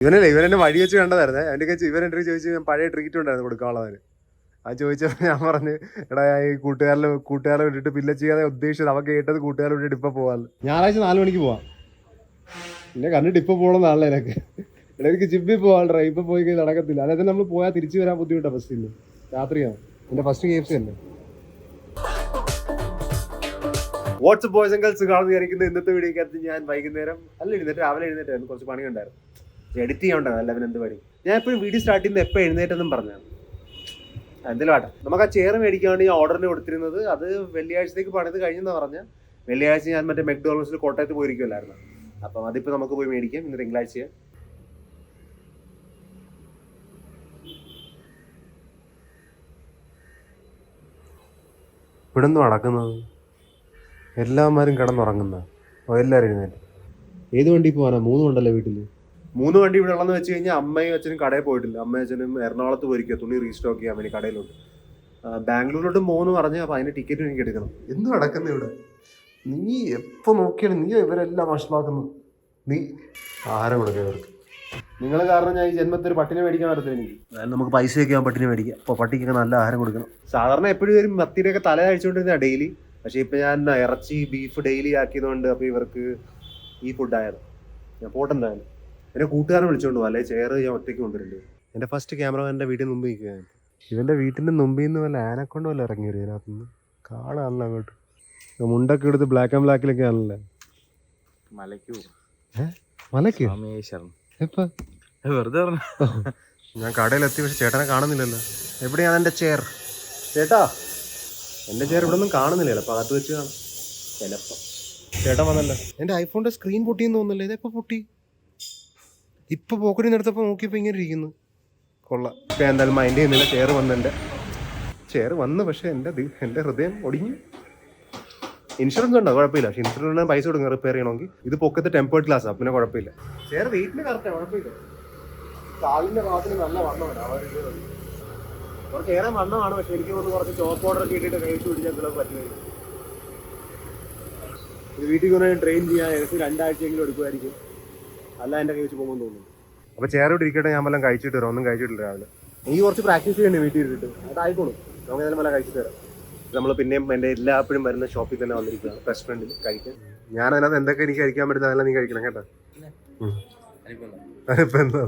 ഇവനല്ലേ ഇവനെന്നെ വഴി വെച്ച് കണ്ടതായിരുന്നേ. അവന്റെ കഴിച്ച് ഇവൻ എന്റെ ചോദിച്ചു ഞാൻ പഴയ ട്രീറ്റ് ഉണ്ടായിരുന്നു കൊടുക്കാനുള്ളതിന് ആ ചോദിച്ചപ്പോൾ ഞാൻ പറഞ്ഞു എടാ ഈ കൂട്ടുകാരിൽ കൂട്ടുകാരെ വിട്ടിട്ട് പില്ല ചെയ്യാതെ ഉദ്ദേശിച്ചത് അവൻ കേട്ടത് കൂട്ടുകാരെ വിട്ടിട്ട് ഇപ്പൊ പോകാൻ ഞായറാഴ്ച നാല് മണിക്ക് പോവാം. എന്നെ കണ്ടിട്ട് ഇപ്പൊ നാളെ എനിക്ക് എടാ എനിക്ക് ജിമ്മിൽ പോകാൻ ഇപ്പൊ പോയി കഴിഞ്ഞാൽ നടക്കത്തില്ല. അതായത് നമ്മൾ പോയാൽ തിരിച്ചു വരാൻ ബുദ്ധിമുട്ടാണ് ബസ്സിൽ രാത്രിയാണ് എന്റെ ഫസ്റ്റ് കേസ് എഫ് സി അല്ലേ വാട്സ്ആപ്പ് ബോയ്സ് ആൻഡ് ഗേൾസ് കാണുന്ന ഇന്നത്തെ വീഡിയോക്കകത്ത് ഞാൻ വൈകുന്നേരം അല്ല എഴുന്നേറ്റ് രാവിലെ എഴുന്നേറ്റായിരുന്നു കുറച്ച് പണിയുണ്ടായിരുന്നു. എഡിറ്റ് ചെയ്യാണ്ടായിരുന്നു അല്ല എന്ത് പണി? ഞാൻ എപ്പോഴും വീഡിയോ സ്റ്റാർട്ട് ചെയ്യുമ്പോൾ എപ്പോൾ എഴുന്നേറ്റെന്നും പറഞ്ഞാണ് എന്തെങ്കിലും ആട്ടെ. നമുക്ക് ആ ചെയർ മേടിക്കാൻ വേണ്ടി ഞാൻ ഓർഡറിന് കൊടുത്തിരുന്നത് അത് വെള്ളിയാഴ്ചത്തേക്ക് പണിത് കഴിഞ്ഞെന്ന് പറഞ്ഞാൽ വെള്ളിയാഴ്ച ഞാൻ മറ്റേ മെക്ഡോണൽസിൽ കോട്ടയത്ത് പോയിരിക്കുമല്ലായിരുന്നു അപ്പം അതിപ്പോൾ നമുക്ക് പോയി മേടിക്കാം. ഇന്ന് തിങ്കളാഴ്ച ഇവിടുന്ന് നടക്കുന്നത്? എല്ലാവരും കിടന്നുറങ്ങുന്ന എല്ലാവരും എഴുന്നേറ്റ്. ഏത് വണ്ടി പോകാനാ മൂന്ന് ഉണ്ടല്ലോ വീട്ടിൽ മൂന്ന് വണ്ടി ഇവിടെ ഉള്ളതെന്ന് വെച്ച് കഴിഞ്ഞാൽ അമ്മയും അച്ഛനും കടയിൽ പോയിട്ടില്ല. അമ്മയും അച്ഛനും എറണാകുളത്ത് പോയിരിക്കുക തുണി റീസ്റ്റോക്ക് ചെയ്യാൻ വേണ്ടി കടയിലോട്ട്. ആ, ബാംഗ്ലൂരിലോട്ട് മൂന്ന് പറഞ്ഞ് അപ്പോൾ അതിന്റെ ടിക്കറ്റ് എനിക്ക് എടുക്കണം. എന്ത് നടക്കുന്ന ഇവിടെ? നീ എപ്പോൾ നോക്കിയാണ് നീ ഇവരെല്ലാം വഷളാക്കുന്നു. നീ ആഹാരം കൊടുക്കുക ഇവർക്ക്. നിങ്ങൾ കാരണം ഞാൻ ഈ ജന്മത്തിൽ ഒരു പട്ടിനെ മേടിക്കാൻ പറ്റത്തില്ല എനിക്ക്. അതായത് നമുക്ക് പൈസയൊക്കെ ആ പട്ടിനെ മേടിക്കാം. അപ്പോൾ പട്ടിക്കൊക്കെ നല്ല ആഹാരം കൊടുക്കണം. സാധാരണ എപ്പോഴും വരും മത്തിയുടെയൊക്കെ തല കഴിച്ചുകൊണ്ടിരുന്ന ഡെയിലി. പക്ഷേ ഇപ്പം ഞാൻ ഇറച്ചി ബീഫ് ഡെയിലി ആക്കിയതുകൊണ്ട് അപ്പോൾ ഇവർക്ക് ഈ ഫുഡായത് ഞാൻ പോട്ടെന്തായാലും. എന്നെ കൂട്ടുകാരൻ വിളിച്ചോണ്ട് അല്ലെ? ചെയർ ഞാൻ ഒറ്റയ്ക്ക് കൊണ്ടുവരുന്നുണ്ട് എന്റെ ഫസ്റ്റ് ക്യാമറ എന്റെ വീട്ടിൽ മുമ്പ് നിൽക്കുകയാണ്. ഇവന്റെ വീട്ടിന്റെ മുമ്പിൽ നിന്ന് വല്ല ആനക്കൊണ്ട് വല്ല ഇറങ്ങി വരും ഇതിനകത്ത് നിന്ന് കാണാണല്ലോ അങ്ങോട്ട്. മുണ്ടൊക്കെ എടുത്ത് ബ്ലാക്ക് ആൻഡ് ബ്ലാക്കിലൊക്കെ ആണല്ലേ മലയ്ക്കു. എപ്പോ? വെറുതെ പറഞ്ഞു. ഞാൻ കടയിലെത്തി പക്ഷെ ചേട്ടനെ കാണുന്നില്ലല്ലോ. എവിടെയാണ് എന്റെ ചെയർ ചേട്ടാ എന്റെ ചെയർ ഇവിടെ ഒന്നും കാണുന്നില്ല ചിലപ്പോൾ അകത്ത് വെച്ച് കാണും. ചിലപ്പോൾ ചേട്ടൻ വന്നല്ലോ. എന്റെ ഐഫോണിന്റെ സ്ക്രീൻ പൊട്ടിയെന്ന് തോന്നുന്നില്ല? ഇതെപ്പോൾ പൊട്ടി? ഇപ്പൊ പോക്കറ്റി നിർത്തപ്പോൾ നോക്കിയപ്പോൾ ഇങ്ങനെ ഇരിക്കുന്നു. കൊള്ളാം. ഇപ്പം എന്തായാലും മൈൻഡ് ചെയ്യുന്നില്ല. ചെയർ വന്നെന്റെ ചെയർ വന്ന് പക്ഷേ എന്റെ എന്റെ ഹൃദയം ഒടിഞ്ഞു. ഇൻഷുറൻസ് ഉണ്ടോ? കുഴപ്പമില്ല. പക്ഷേ ഇൻഷുറൻസ് പൈസ കൊടുക്കുക റിപ്പയർ ചെയ്യണമെങ്കിൽ. ഇത് പൊക്കത്തെ ടെമ്പേർഡ് ഗ്ലാസ്സാണ് പിന്നെ കുഴപ്പമില്ല. ചെയർ വീട്ടിൽ കറക്റ്റാണ് കുഴപ്പമില്ല. കാലിന്റെ ഭാഗത്തിന് നല്ല വണ്ണം ആ ഒരു ഇത് മതി. കുറച്ച് ഏറെ വണ്ണമാണ് പക്ഷെ എനിക്ക് തോന്നുന്നു കുറച്ച് ചോപ്പ് ഓർഡർ ഒക്കെ ഇട്ടിട്ട് കഴിച്ചു പിടിച്ചാൽ ചിലപ്പോൾ പറ്റുമായിരിക്കും വീട്ടിൽ കൊണ്ടുപോയി ട്രെയിൻ ചെയ്യാൻ ഏകദേശം രണ്ടാഴ്ചയെങ്കിലും എടുക്കുമായിരിക്കും. അല്ല എന്റെ കൈ വെച്ച് പോകുമ്പോൾ തോന്നുന്നു. അപ്പോൾ ഇവിടെ ഇരിക്കട്ടെ ഞാൻ വല്ലതും കഴിച്ചിട്ട് വരാം. ഒന്നും കഴിച്ചിട്ടില്ല രാവിലെ. നീ കുറച്ച് പ്രാക്ടീസ് ചെയ്യണ്ടേ വീട്ടിൽ ഇരുന്നിട്ട്? അതായിക്കോളും. നമുക്ക് ഏതായാലും വല്ല കഴിച്ചിട്ട് തരാം നമ്മൾ പിന്നെയും എന്റെ എല്ലാപ്പോഴും വരുന്ന ഷോപ്പിൽ തന്നെ വന്നിരിക്കുക വന്നിരിക്കുകയാണ് ഫ്രണ്ടിൽ കഴിക്കാൻ. ഞാൻ അതിനകത്ത് എന്തൊക്കെ എനിക്ക് കഴിക്കാൻ പറ്റുന്ന അതെല്ലാം നീ കഴിക്കണം കേട്ടോ. എന്താ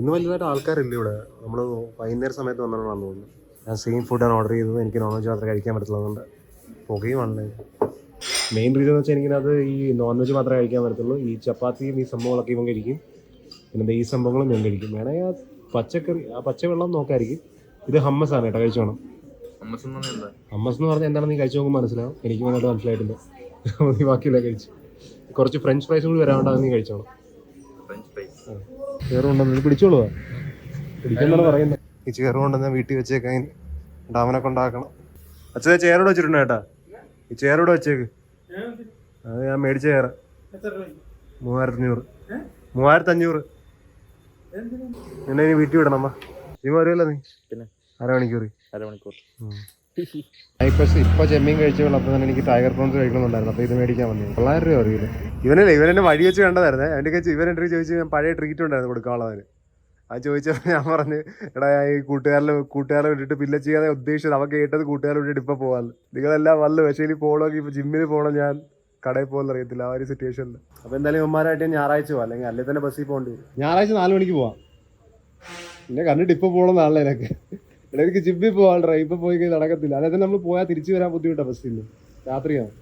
ഇന്ന് വലുതായിട്ട് ആൾക്കാരില്ല ഇവിടെ. നമ്മൾ വൈകുന്നേര സമയത്ത് വന്നോണ്ടാണ് തോന്നുന്നു ഞാൻ സെയിം ഫുഡാണ് ഓർഡർ ചെയ്തത്. എനിക്ക് നോൺ വെജ് മാത്രമേ കഴിക്കാൻ പറ്റുള്ളതുകൊണ്ട് പുകയും ആണ് മെയിൻ റീസൺ എന്ന് വെച്ചാൽ എനിക്കത് ഈ നോൺ വെജ് മാത്രമേ കഴിക്കാൻ പറ്റത്തുള്ളൂ. ഈ ചപ്പാത്തിയും ഈ സംഭവങ്ങളൊക്കെ ഇവൻ കഴിക്കും. പിന്നെ ഈ സംഭവങ്ങളും ഞാൻ കഴിക്കും. വേണമെങ്കിൽ ആ പച്ചക്കറി ആ പച്ചവെള്ളം നോക്കായിരിക്കും. ഇത് ഹമ്മസ് ആണ് കേട്ടോ കഴിച്ചു വേണം ഹമ്മസ് എന്ന് പറഞ്ഞാൽ എന്താണെന്ന് നീ കഴിച്ചു നോക്കുമ്പോൾ മനസ്സിലാവും. എനിക്ക് വന്നിട്ട് മനസ്സിലായിട്ടില്ല നീ ബാക്കിയില്ല കഴിച്ചു. കുറച്ച് ഫ്രഞ്ച് ഫ്രൈസ് കൂടി വരാണ്ടാകും നീ കഴിച്ചോ ഫ്രഞ്ച് ഫ്രൈസ് ചേറുകൊണ്ടെന്ന് നീ പിടിച്ചോളൂ പിടിക്കാൻ പറയുന്നത്. ഈ ചേറ് ഞാൻ വീട്ടിൽ വെച്ചേക്കാൻ ഡാമനൊക്കെ ഉണ്ടാക്കണം. കൊണ്ടാക്കണം അച്ഛനെ ചേരോട് വെച്ചിട്ടുണ്ട് കേട്ടാ ഈ ചേരോട് വെച്ചേക്ക്. അത് ഞാൻ മേടിച്ച കയറാം. മൂവായിരത്തി അഞ്ഞൂറ് മൂവായിരത്തി അഞ്ഞൂറ് എന്നെ ഇനി വീട്ടിൽ വിടണം അമ്മ നീ വരുമല്ലോ നീ. പിന്നെ? അരമണിക്കൂർ. അരമണിക്കൂർ. ഇപ്പൊ ഇപ്പൊ ചെമ്മീൻ കഴിച്ച അപ്പൊ തന്നെ എനിക്ക് ടൈഗർ പ്രോൺസ് കഴിക്കണമെന്നുണ്ടായിരുന്നു അപ്പൊ ഇത് മേടിക്കാൻ വന്നു. തൊള്ളായിരം രൂപ അറിയില്ല. ഇവനല്ലേ ഇവനെന്നെ വഴി വെച്ച് കണ്ടതായിരുന്നേ. അതിന്റെ കഴിച്ച് ഇവൻ എന്റെ ചോദിച്ചു ഞാൻ പഴയ ട്രീറ്റ് ഉണ്ടായിരുന്നു കൊടുക്കാനുള്ളതിന്. അത് ചോദിച്ചപ്പോൾ ഞാൻ പറഞ്ഞു എടാ ഈ കൂട്ടുകാരിലെ കൂട്ടുകാരെ വിട്ടിട്ട് പിന്നെ ചെയ്യാതെ ഉദ്ദേശിച്ചത് അവൻ കേട്ടത് കൂട്ടുകാരെ വിട്ടിട്ട് ഇപ്പോൾ പോകാമെന്ന് നിങ്ങളെല്ലാം വല്ല പക്ഷേ ഇനി പോകണമെങ്കിൽ ഇപ്പോൾ ജിമ്മിൽ പോകണം ഞാൻ കടയിൽ പോകുന്ന അറിയത്തില്ല ആ ഒരു സിറ്റുവേഷനിൽ അപ്പോൾ എന്തായാലും ഇവന്മാരായിട്ട് ഞായറാഴ്ച പോകാം അല്ലെങ്കിൽ അല്ലെങ്കിൽ തന്നെ ബസ്സിൽ പോകേണ്ടി വരും. ഞായറാഴ്ച നാല് മണിക്ക് പോവാം. എന്നെ കണ്ടിട്ട് ഇപ്പോൾ പോകണം നാളെ എനിക്ക് എടാ എനിക്ക് ജിമ്മിൽ പോകാൻ ഇപ്പോൾ പോയി കഴിഞ്ഞാൽ നടക്കത്തില്ല. തന്നെ നമ്മൾ പോയാൽ തിരിച്ചു വരാൻ ബുദ്ധിമുട്ടാണ് ബസ്സിൽ രാത്രിയാണ്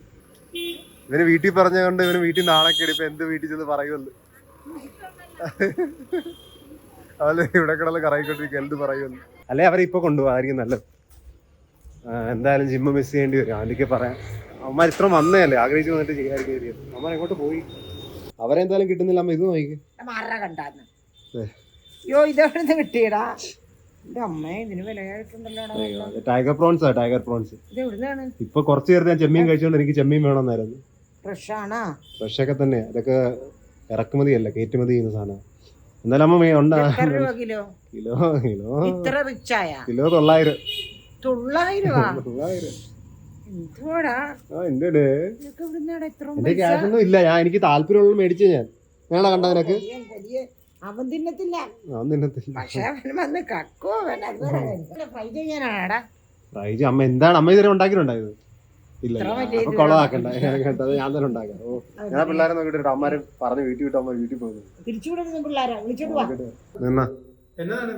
ഇവന് വീട്ടിൽ പറഞ്ഞുകൊണ്ട് ഇവന് വീട്ടിൽ നാളെ ഇപ്പൊ എന്ത് വീട്ടിൽ ചെന്ന് പറയുമല്ലോ അതല്ലേ ഇവിടെ കിടന്ന് കറങ്ങിക്കൊണ്ടിരിക്കുക. എന്ത് പറയുന്നു അല്ലെ അവരെ ഇപ്പൊ കൊണ്ടുപോകായിരിക്കും നല്ലത്. എന്തായാലും ജിമ്മ് മിസ് ചെയ്യേണ്ടി വരും. അവന്റെ പറയാം. അവന്മാർ ഇത്ര വന്നതല്ലേ? ആഗ്രഹിച്ച് വന്നിട്ട് ചെയ്യാതിരിക്കും അമ്മ അവന്മാർ എങ്ങോട്ട് പോയി? അവരെന്തായാലും കിട്ടുന്നില്ല. അമ്മ ഇത് നോക്കി. അയ്യോ ഇതെവിടുന്ന് കിട്ടിയടാ? അമ്മ ടൈഗർ പ്രോൺസാ ടൈഗർ പ്രോൺസ് ഇപ്പൊ കുറച്ച് നേരത്തെ ഞാൻ ചെമ്മീൻ കഴിച്ചോണ്ട് എനിക്ക് ചെമ്മീൻ വേണമെന്നായിരുന്നു. ഫ്രഷ് ആണാ? ഫ്രഷ് ഒക്കെ തന്നെ അതൊക്കെ ഇറക്കുമതി അല്ല കയറ്റുമതി ചെയ്യുന്ന സാധനം. എന്നാലും അമ്മ മേ- ഉണ്ടാ? കിലോ? Kilo kilo. ഇത്ര റിച്ചായ കിലോ തൊള്ളായിരം. ക്യാഷ് ഒന്നും ഇല്ല. ഞാൻ എനിക്ക് താല്പര്യമുള്ള മേടിച്ചു ഞാൻ. ഞാനാ കണ്ട നിനക്ക്? അവൻ തിന്നത്തില്ല. അവൻ തിന്നത്തില്ല. പക്ഷെ അവൻ വന്ന് കക്കോ ഫ്രൈ ചെയ്യാനാടാ ഫ്രൈ ചെയ്യാൻ അമ്മ എന്താണ്? അമ്മ ഇതുവരെ ഉണ്ടാക്കിയിട്ടുണ്ടായത്? ഇല്ല കേട്ടത് ഞാൻ തന്നെ ഉണ്ടാക്കാം. ഓ. ഞാൻ പിള്ളേരെ നോക്കിട്ട് അമ്മമാര് പറഞ്ഞ് വീട്ടിൽ വിട്ടു അമ്മ വീട്ടിൽ പോകുന്നു തിരിച്ചുവിടുന്ന പിള്ളേരാ. വിളിച്ചോണ്ട് വാ. നിന്ന. എന്നതാണ്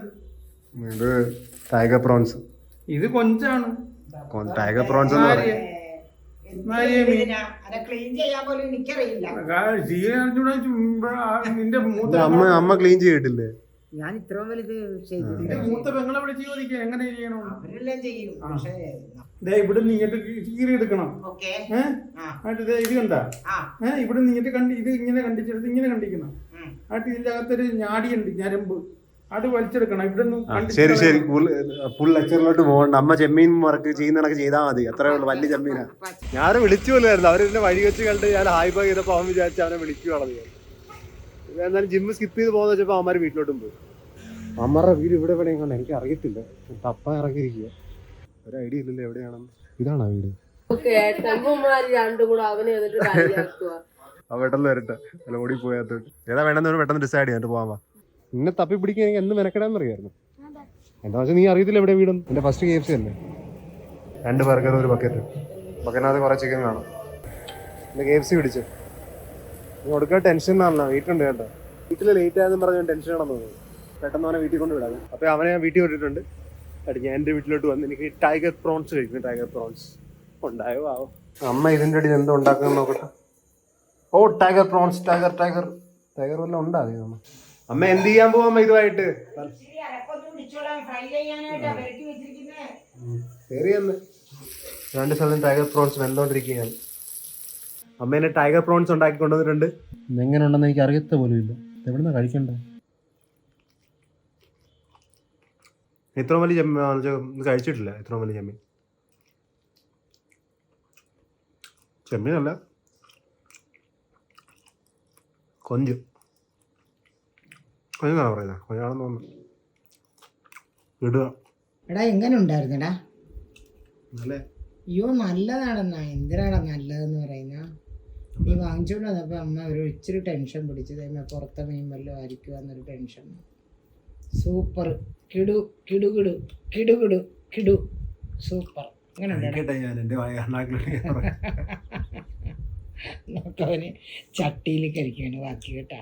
ഇത് ടൈഗർ പ്രോൺസ്. ഇത് കൊഞ്ചാണ്. ടൈഗർ പ്രോൺസ് എന്ന് പറയും. ക്ലീൻ ചെയ്യാൻ പോലും എനിക്കറിയില്ല. അറിഞ്ഞൂടാ നിന്റെ മൂത്ത അമ്മ അമ്മ ക്ലീൻ ചെയ്തിട്ടില്ലേ? ഞാൻ ഇത്രയും വലുത് നിന്റെ മൂത്ത പെങ്ങളെ വിളിച്ച് ചോദിക്കുക എങ്ങനെ ചെയ്യണോ? അവരെല്ലാം ചെയ്യും. പക്ഷേ ദേ ഇവിടെ നീങ്ങിട്ട് കീറി എടുക്കണം. ഓക്കെ. ആയിട്ട് ദേ ഇത് കണ്ട? ആ. ഏഹ് ഇവിടെ നീങ്ങിട്ട് കണ്ടി ഇത് ഇങ്ങനെ കണ്ടിച്ചെടുത്ത് ഇങ്ങനെ കണ്ടിക്കണം. ആയിട്ട് ഇതിന്റെ അകത്തൊരു ഞാടിയുണ്ട് ഞരമ്പ്. അത് വലിച്ചെടുക്കണം. ഇവിടെ ശരി ശരി. ഫുൾ ലെക്ചറിലോട്ട് പോകണ്ട. അമ്മ ചെമ്മീൻ വർക്ക് ചെയ്യുന്ന കണക്ക് ചെയ്താൽ മതി. അത്രേ ഉള്ളൂ വലിയ ചെമ്മീനാ. ഞാൻ വിളിച്ചു പോലായിരുന്നു അവർ എന്നെ വഴി വെച്ച് കണ്ട് ഞാൻ ഹായ് ബൈ ചെയ്തപ്പോൾ അവൻ വിചാരിച്ചു അവനെ ഇത് എന്നാലും ജിമ്മ് സ്കിപ്പ് ചെയ്ത് പോകുന്ന വെച്ചപ്പോൾ അവന്മാർ വീട്ടിലോട്ടും പോയി. അമ്മാരുടെ വീട് ഇവിടെ എവിടെയും കണ്ട എനിക്ക് അറിയത്തില്ല. തപ്പ ഇറങ്ങിയിരിക്കുക ഒരു ഐഡിയ ഇല്ലല്ലോ എവിടെയാണെന്ന്? ഇതാണോ വീട്? ഏട്ടന്മാര് രണ്ടും കൂടെ അവനെ എന്നിട്ട് കളിയാക്കുക ആ പെട്ടെന്ന് വരട്ടെ. അല്ല ഓടി പോയാത്തോട്ട് ഏതാ വേണമെന്ന് പെട്ടെന്ന് ഡിസൈഡ് ചെയ്യാൻ പോവാൻ നിന്നെ തപ്പി പിടിക്കാൻ എനിക്ക് എന്ന് മെനക്കെടാന്ന് അറിയായിരുന്നു എന്താ വെച്ചാൽ നീ അറിയത്തില്ല എവിടെ വീടും എന്റെ ഫസ്റ്റ് കെ എഫ് സി അല്ലേ? രണ്ട് ബർഗർ ഒരു ബക്കറ്റ് ബക്കറ്റിനകത്ത് കുറേ ചിക്കൻ കാണും എന്റെ കെ എഫ് സി പിടിച്ചു. കൊടുക്കാൻ ടെൻഷൻ ആണല്ലോ വീട്ടിലുണ്ട് കേട്ടോ. വീട്ടിൽ ലേറ്റ് ആയെന്ന് പറഞ്ഞ ടെൻഷൻ ആണെന്ന് തോന്നുന്നു. പെട്ടെന്ന് അവനെ വീട്ടിൽ കൊണ്ട് വിടാം അപ്പോൾ അവനെ ഞാൻ വീട്ടിൽ കൊണ്ടിട്ടുണ്ട് അടി ഞാൻ എന്റെ വീട്ടിലോട്ട് വന്ന് എനിക്ക് ടൈഗർ പ്രോൺസ് കഴിക്കുന്നു ടൈഗർ പ്രോൺസ് ഉണ്ടായോ ആവോ? അമ്മ ഇതിന്റെ അടിയിൽ എന്തോ ഉണ്ടാക്കുന്നത് നോക്കട്ടെ. ഓ tiger prawns tiger tiger tiger വല്ലതും ഉണ്ടാ അമ്മ അമ്മ എന്ത് ചെയ്യാൻ പോവാ ഇതുമായിട്ട് വിരട്ടി വെച്ചിരിക്കുന്നേ. കയറിയെന്ന് രണ്ട് സ്ഥലത്തും ടൈഗർ പ്രോൺസ് വെന്തോണ്ടിരിക്കുകയാണ്. അമ്മ എന്നെ ടൈഗർ പ്രോൺസ് ഉണ്ടാക്കി കൊണ്ടുവന്നിട്ടുണ്ട്. എങ്ങനെ ഉണ്ടെന്ന് എനിക്ക് അറിയത്ത പോലും ഇല്ല എവിടുന്ന കഴിക്കണ്ടേ ഇത്ര വലിയ ചെമ്മീൻ കഴിച്ചിട്ടില്ല ഇത്ര വലിയ ചെമ്മീൻ ചെമ്മീനല്ല കൊഞ്ച്. കൊഞ്ചാണ് പറയുന്നത് കൊഞ്ചാണെന്ന് തോന്നുന്നു. ഇടുക. എടാ എങ്ങനെ ഉണ്ടായിരുന്നടാ? അല്ലേ അയ്യോ നല്ലതാണെന്നാ. എന്തിനാടാ നല്ലതെന്ന് പറയുന്ന? നീ വാങ്ങിച്ചോണ്ട് വന്നപ്പോ അമ്മ ഒരു ഇച്ചിരി ടെൻഷൻ പിടിച്ചത്. അമ്മ പുറത്തെ മീൻ വല്ലതും ആയിരിക്കുക എന്നൊരു ടെൻഷൻ സൂപ്പർ കിടു കിടു കിടു കിടു കിടു കിടു. സൂപ്പർ അങ്ങനെ നോക്കവന് ചട്ടിയിൽ കഴിക്കുകയാണ് ബാക്കി കേട്ടാ.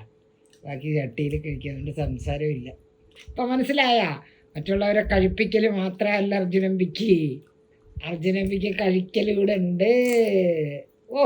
ബാക്കി ചട്ടിയിൽ കഴിക്കാതുകൊണ്ട് സംസാരമില്ല ഇപ്പൊ മനസ്സിലായ? മറ്റുള്ളവരെ കഴിപ്പിക്കൽ മാത്രമല്ല അർജുനമ്പിക്ക് അർജുനമ്പിക്ക് കഴിക്കൽ ഇവിടെ ഉണ്ട്. ഓ